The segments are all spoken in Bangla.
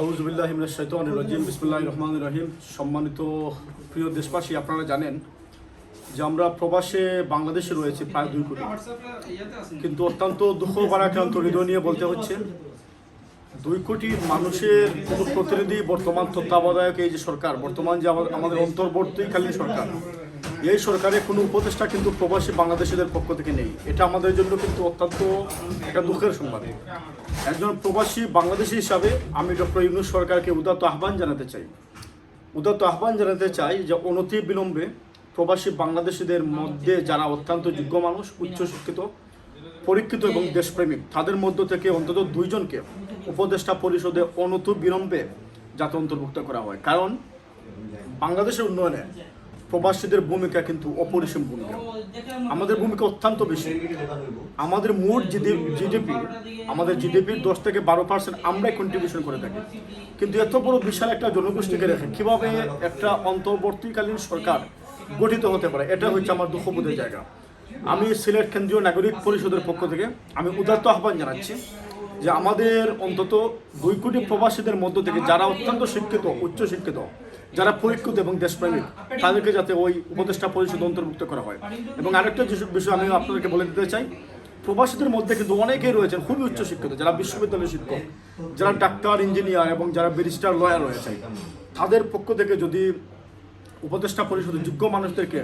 আউজুবিল্লাহ শাইতান রাজিম। বিসমুল্লাহ রহমান রহিম। সম্মানিত প্রিয় দেশবাসী, আপনারা জানেন যে আমরা প্রবাসে বাংলাদেশে রয়েছে প্রায় দুই কোটি। কিন্তু অত্যন্ত দুঃখ ভারাক্রান্ত হৃদয় নিয়ে বলতে হচ্ছে, দুই কোটি মানুষের কোনো প্রতিনিধি বর্তমান তত্ত্বাবধায়ক এই যে সরকার, বর্তমান যে আমাদের অন্তর্বর্তীকালীন সরকার, এই সরকারের কোনো উপদেষ্টা কিন্তু প্রবাসী বাংলাদেশিদের পক্ষ থেকে নেই। এটা আমাদের জন্য কিন্তু অত্যন্ত একটা দুঃখের সংবাদ। একজন প্রবাসী বাংলাদেশি হিসাবে আমি ডক্টর ইউনুস সরকারকে উদাত্ত আহ্বান জানাতে চাই। উদাত্ত আহ্বান জানাতে চাই যে অনতি বিলম্বে প্রবাসী বাংলাদেশিদের মধ্যে যারা অত্যন্ত যোগ্য মানুষ, উচ্চশিক্ষিত, পরীক্ষিত এবং দেশপ্রেমিক, তাদের মধ্য থেকে অন্তত দুইজনকে উপদেষ্টা পরিষদে অনত বিলম্বে যাতে অন্তর্ভুক্ত করা হয়। কারণ বাংলাদেশের উন্নয়নে প্রবাসীদের ভূমিকা কিন্তু অপরিসীম ভূমিকা। আমাদের ভূমিকা অত্যন্ত বেশি। আমাদের মোট জিডিপি আমাদের জিডিপির দশ থেকে বারো পার্সেন্ট আমরাই কন্ট্রিবিউশন করে থাকি। কিন্তু এত বড় বিশাল একটা জনগোষ্ঠীকে রেখে কীভাবে একটা অন্তর্বর্তীকালীন সরকার গঠিত হতে পারে, এটা হচ্ছে আমার দুঃখবোধের জায়গা। আমি সিলেট কেন্দ্রীয় নাগরিক পরিষদের পক্ষ থেকে আমি উদাত্ত আহ্বান জানাচ্ছি যে আমাদের অন্তত দুই কোটি প্রবাসীদের মধ্য থেকে যারা অত্যন্ত শিক্ষিত উচ্চ শিক্ষিত যারা পরীক্ষিত এবং দেশপ্রেমিক, তাদেরকে যাতে ওই উপদেষ্টা পরিষদ অন্তর্ভুক্ত করা হয়। এবং আরেকটা যে বিষয় আমি আপনাদেরকে বলে দিতে চাই, প্রবাসীদের মধ্যে কিন্তু অনেকেই রয়েছেন খুবই উচ্চ শিক্ষিত যারা বিশ্ববিদ্যালয়ের শিক্ষক, যারা ডাক্তার, ইঞ্জিনিয়ার এবং যারা ব্যারিস্টার, লয়ার রয়েছে তাদের পক্ষ থেকে যদি উপদেষ্টা পরিষদের যোগ্য মানুষদেরকে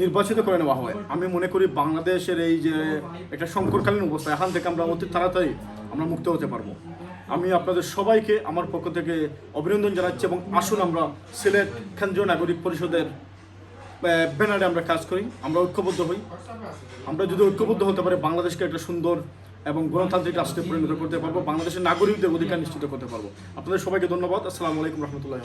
নির্বাচিত করে নেওয়া হয়। আমি মনে করি বাংলাদেশের এই যে একটা সংকটকালীন অবস্থা, এখান থেকে আমরা অতি তাড়াতাড়ি আমরা মুক্ত হতে পারব। আমি আপনাদের সবাইকে আমার পক্ষ থেকে অভিনন্দন জানাচ্ছি এবং আসুন আমরা সিলেট কেন্দ্রীয় নাগরিক পরিষদের ব্যানারে আমরা কাজ করি, আমরা ঐক্যবদ্ধ হই। আমরা যদি ঐক্যবদ্ধ হতে পারি, বাংলাদেশকে একটা সুন্দর এবং গণতান্ত্রিক রাষ্ট্রে পরিণত করতে পারব, বাংলাদেশের নাগরিকদের অধিকার নিশ্চিত করতে পারব। আপনাদের সবাইকে ধন্যবাদ। আসসালামু আলাইকুম রহমতুল্লাহ